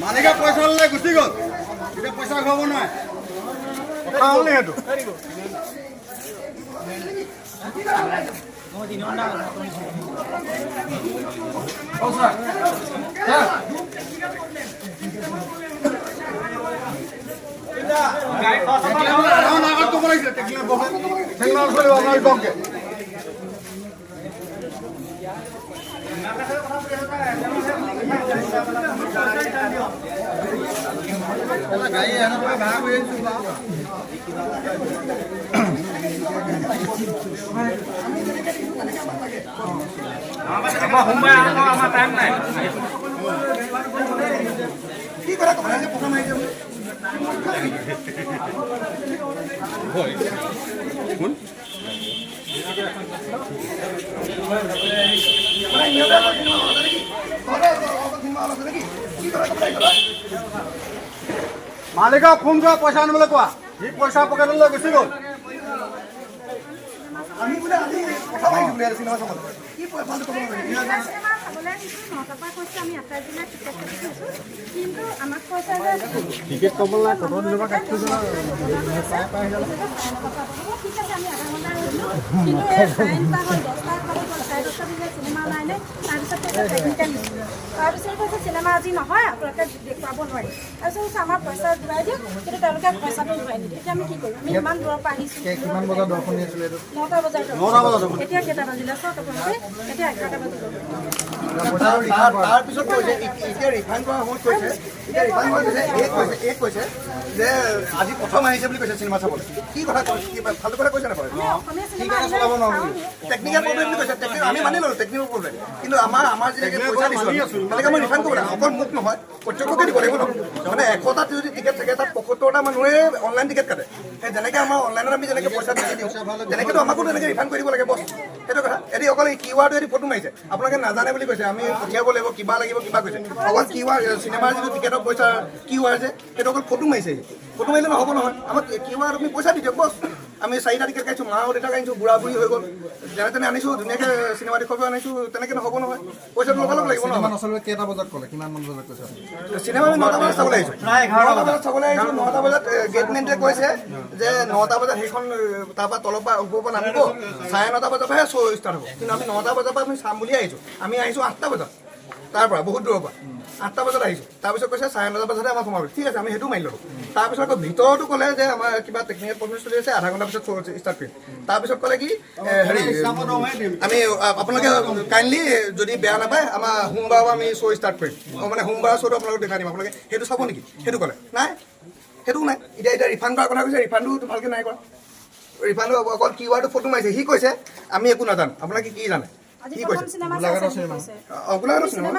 মালিকে পইচা ল'লে গুচি গ'ল। এতিয়া পইচা ঘূৰাব নোৱাৰে। কথা হ'ল সেইটো? আমাৰ আগত ক'ব লাগিছিলে টেকনিকেল প্ৰব্লেম টেকনিকেল চলিব আপোনালোকে কওকগে গাড়ী এনেকৈ ভাড়া কৰি কি কথা লাগে প্ৰথম আহিছে মালিকক ফোন কৰা পইচা আনিবলৈ কোৱা। সি পইচা পকেটত লৈ গুচি গ'ল। আমি বোলে আজি কথা পাতিছোঁ বোলে চিনেমা চাবলৈ কি পইচা ক'ব চিনেমা নটাৰ পৰা কৈছে আমি আঠাইছ টিকেট ক'ব দিনৰ পৰা কাটি ঠিক আছে আমি আধা ঘণ্টা ৰৈছোঁ কিন্তু এই চাৰে নটা হ'ল দহটা খাব চাৰে দহটা বজাত চিনেমা ওলাই নাই তাৰপিছত টেকনিকেল তাৰপিছত কৈছে চিনেমা আজি নহয় আপোনালোকে দেখুৱাব নোৱাৰি। তাৰপিছত কৈছে আমাৰ পইচা ঘূৰাই দিয়ক কিন্তু তেওঁলোকে পইচাটো ঘূৰাই নিদিয়ে। এতিয়া আমি কি কৰিম? আমি ইমান দূৰৰ পৰা আহিছোঁ। নটা বজাত নটা বজাত হ'ব। এতিয়া কেইটা বাজিলে? চাওক আপোনালোকে এতিয়া এঘাৰটা বাজিলে তাৰপিছত কৈছে এতিয়া ৰিফাণ্ড কৰা সময়ত কৈছে এতিয়া ৰিফাণ্ড কৰা কৈছে এই কৈছে এই কৈছে যে আজি প্ৰথম আহিছে বুলি কৈছে চিনেমা চাবলৈ। কি কথা কৈছে কি ফাল্টু কথা কৈছে চিনেমা কাৰণে চলাব নোৱাৰো টেকনিকেল প্ৰব্লেম বুলি কৈছে আমি মানি ল'লো টেকনিকেল প্ৰব্লেম কিন্তু আমাৰ আমাৰ যেনেকৈ পইচা দিছোঁ তেনেকৈ মই ৰিফাণ্ড কৰিব লাগে। অকল মোক নহয়, প্ৰত্যেককে দিব লাগিব ন? মানে এশটাত যদি টিকেট থাকে, তাত পঁয়সত্তৰটা মানুহে অনলাইন টিকেট কাটে। সেই যেনেকৈ আমাৰ অনলাইনত আমি যেনেকৈ পইচা বেছি দিওঁ, তেনেকৈতো আমাকো তেনেকৈ ৰিফাণ্ড কৰি দিব লাগে বছ সেইটো কথা। এদি অকল এই কিউ আৰটো এদি ফটো মাৰিছে। আপোনালোকে নাজানে বুলি কৈছে, আমি পঠিয়াব লাগিব, কিবা লাগিব, কিবা কৈছে। অকল কিউ আৰ চিনেমাৰ যিটো টিকেটৰ পইচা কিউ আৰ যে, সেইটো অকল ফটো মাৰিছে ফটো মাৰিলে নহ'ব নহয়। আমাক কিউ আৰ আপুনি পইচা দি দিয়ক বছ আমি চাৰিটা টিকেট কাটিছোঁ মা দেউতা কাটিছোঁ বুঢ়া বুঢ়ী হৈ গ'ল। যেনে তেনে আনিছোঁ ধুনীয়াকৈ চিনেমা দেখুৱাব আনিছোঁ তেনেকৈ নহ'ব নহয়। পইচাটো ল'ব লাগিব ন? আচলতে কেইটা বজাত ক'লে? কিমান মান বজাত কৈছে চিনেমা আমি নটা বজাত চাবলৈ আহিছোঁ। নটা বজাত। চাবলৈ আহিছোঁ নটা বজাত গেট মেণ্টে কৈছে যে নটা বজাত সেইখন তাৰপৰা তলৰ পৰা ওপৰৰ পৰা নামিব। চাৰে নটা বজাৰ পৰাহে শ্ব' ষ্টাৰ্ট হ'ব। কিন্তু আমি নটা বজাৰ পৰা আমি চাম বুলি আহিছোঁ। আমি আহিছোঁ আঠটা বজাত তাৰ পৰা বহুত দূৰৰ পৰা। আঠটা বজাত আহিছোঁ। তাৰপিছত কৈছে চাৰে নটা বজাতহে আমাক সোমাব। ঠিক আছে আমি সেইটো মাৰি ল'লোঁ তাৰপিছত আকৌ ভিতৰতো ক'লে যে আমাৰ কিবা টেকনিকেল প্ৰব্লেম চলি আছে আধা ঘণ্টা পিছত ষ্টাৰ্ট কৰিম। তাৰপিছত ক'লে কি হেৰি আমি আপোনালোকে কাইণ্ডলি যদি বেয়া নাপায় আমাৰ সোমবাৰৰ পৰা আমি শ্ব' ষ্টাৰ্ট কৰিম। মানে সোমবাৰৰ শ্ব'টো আপোনালোকে দেখাই দিম। আপোনালোকে সেইটো চাব নেকি? সেইটো ক'লে। নাই সেইটোও নাই। এতিয়া এতিয়া ৰিফাণ্ড কৰাৰ কথা কৈছে ৰিফাণ্ডো ভালকৈ নাই কৰা। ৰিফাণ্ডো অকল কিউ আৰটো ফটো মাৰিছে। সি কৈছে আমি একো নাজানো। আপোনালোকে কি জানে? কি কৈছে? চিনেমা বুলি কৈছে। অঁ গোলাঘাটৰ চিনেমা।